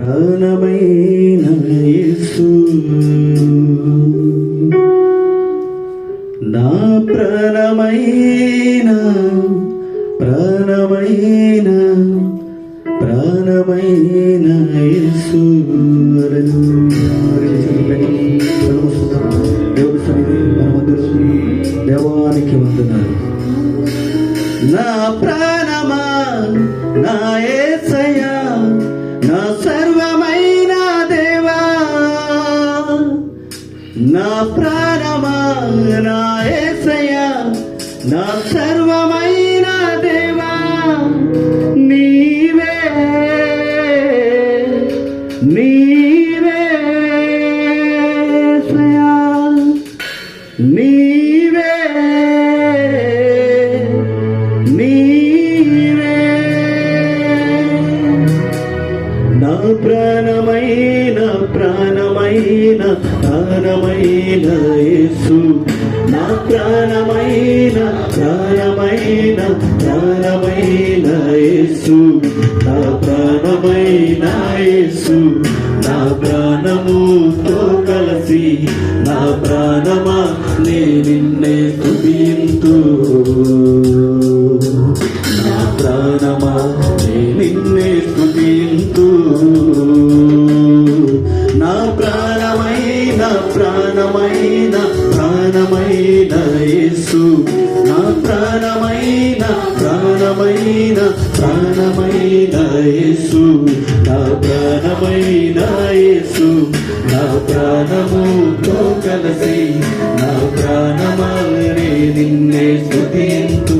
ప్రాణమైన యేసు. నా ప్రాణమైన ప్రాణమైన ప్రాణమైన యేసు. హల్లెలూయా. సన్నిధి మన మధ్యలో దేవానికి వందనాలు. నా ప్రా నా ప్రాణమా నా ఏసయ నా సర్వమైన దేవా నీవే నీవే యేసయ్యా నీవే నీవే. ప్రాణమైన యేసు. నా ప్రాణమైన ప్రాణమైన ప్రాణమైన యేసు. నా ప్రాణమైన యేసు. నా ప్రాణము ప్రాణమైన యేసు నా ప్రాణమైన యేసు నా ప్రాణముతో కలిసి నా ప్రాణమారే నిన్నే స్తుతింతు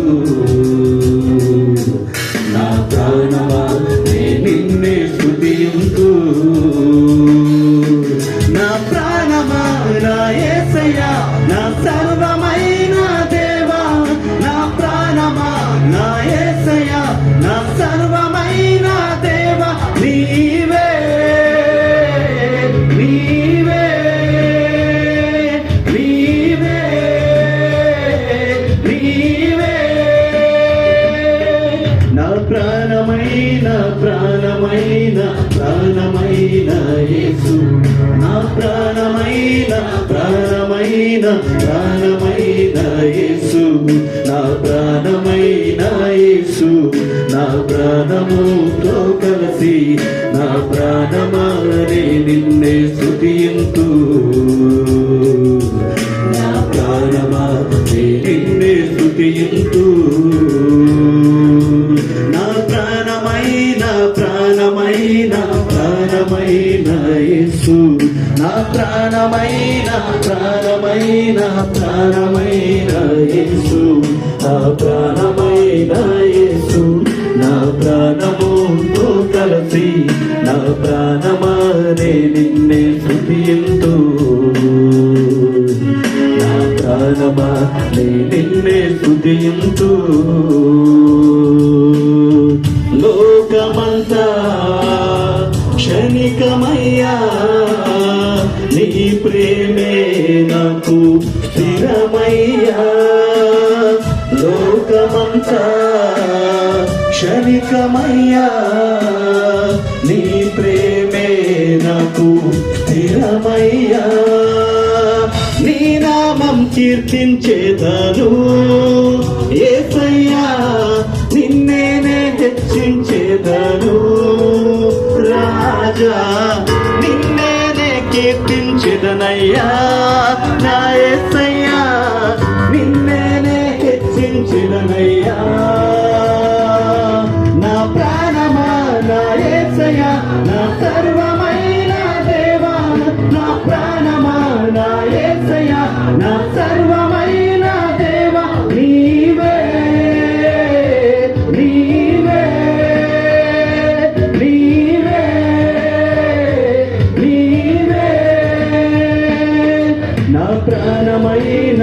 ప్రాణమైన ప్రాణమైన యేసు. నా ప్రాణమైన యేసు. నా ప్రాణముతో కలిసి నా ప్రాణమారే నిన్నే స్తుతింతు నా ప్రాణమా యేసు నా ప్రాణమైన యేసు నా ప్రాణముతో కలిసి నా ప్రాణమారే నిన్నే స్తుతింతు నా ప్రాణమా నే నిన్నే స్తుతింతు క్షణికమయ్యా నీ ప్రేమే నాకు స్థిరమయ్యా. నీ నామం కీర్తించేదను ఏసయ్యా నిన్నేనే హెచ్చించేదను రాజా నిన్నేనే కీర్తించేదనయ్యా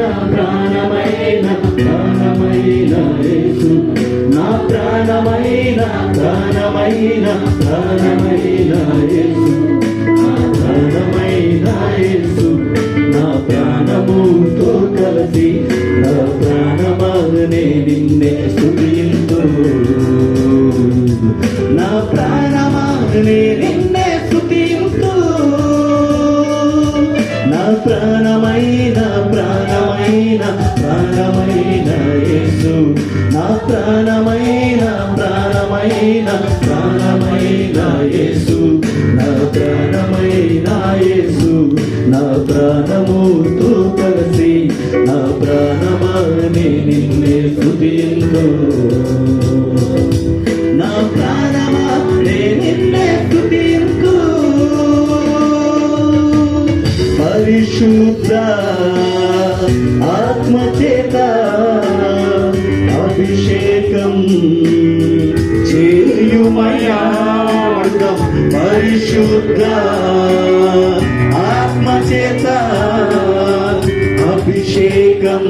ప్రాణమైన ప్రాణమైన యేసు. నా ప్రాణమైన ప్రాణమైన ప్రాణమైన యేసు. ప్రాణమైన ప్రాణమైన యేసు. నా ప్రాణమైన ప్రాణమైన ప్రాణమైన యేసు. నా ప్రాణమైన యేసు. నా ప్రాణముతో కలిసి నా ప్రాణమాని నిన్నే స్థుతిందో నా ప్రాణమా నిన్నే స్థుతిందో పరిశుద్ధ ఆత్మచేత అభిషేకం చేయుమయా పరిశుద్ధ ఆత్మచేత అభిషేకం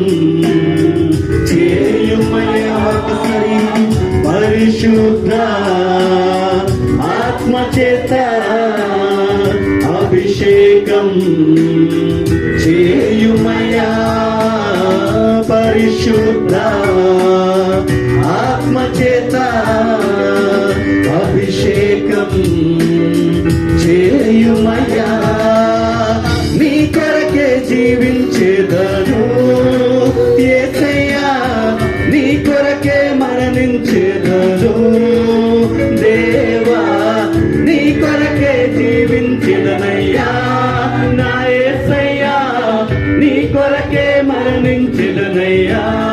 చేయుమయా పరిశుద్ధ ఆత్మచేత అభిషేకం చేయుమయా పరిశుద్ధ ఆత్మచేత Yeah.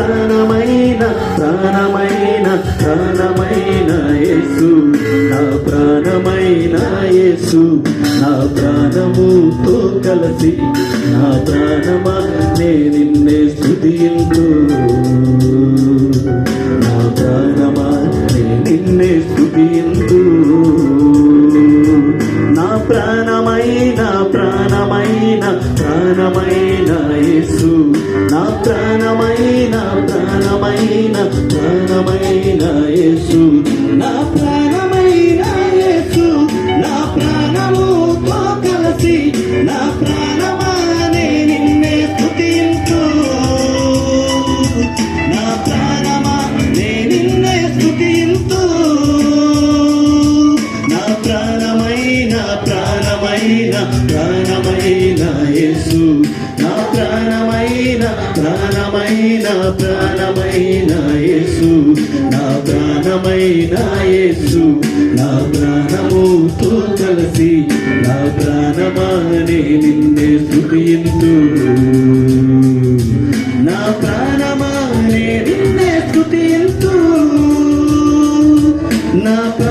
ప్రాణమైన ప్రాణమైన ప్రాణమైన యేసు. నా ప్రాణమైన యేసు. నా ప్రాణముతో కలిసి నా ప్రాణమా నే నిన్నే స్తుతిందు నా ప్రాణమా నే నిన్నే స్తుతిందు నా ప్రాణమైన ప్రాణమైన ప్రాణమైన ప్రాణమైన ప్రాణమైన యేసు. నా ప్రాణమైన యేసు నా ప్రాణమైన యేసు నా ప్రాణముతో కలిసి నా ప్రాణమానే నిన్నే స్తుతిందు నా ప్రాణమానే నిన్నే స్తుతిందు నా ప్రా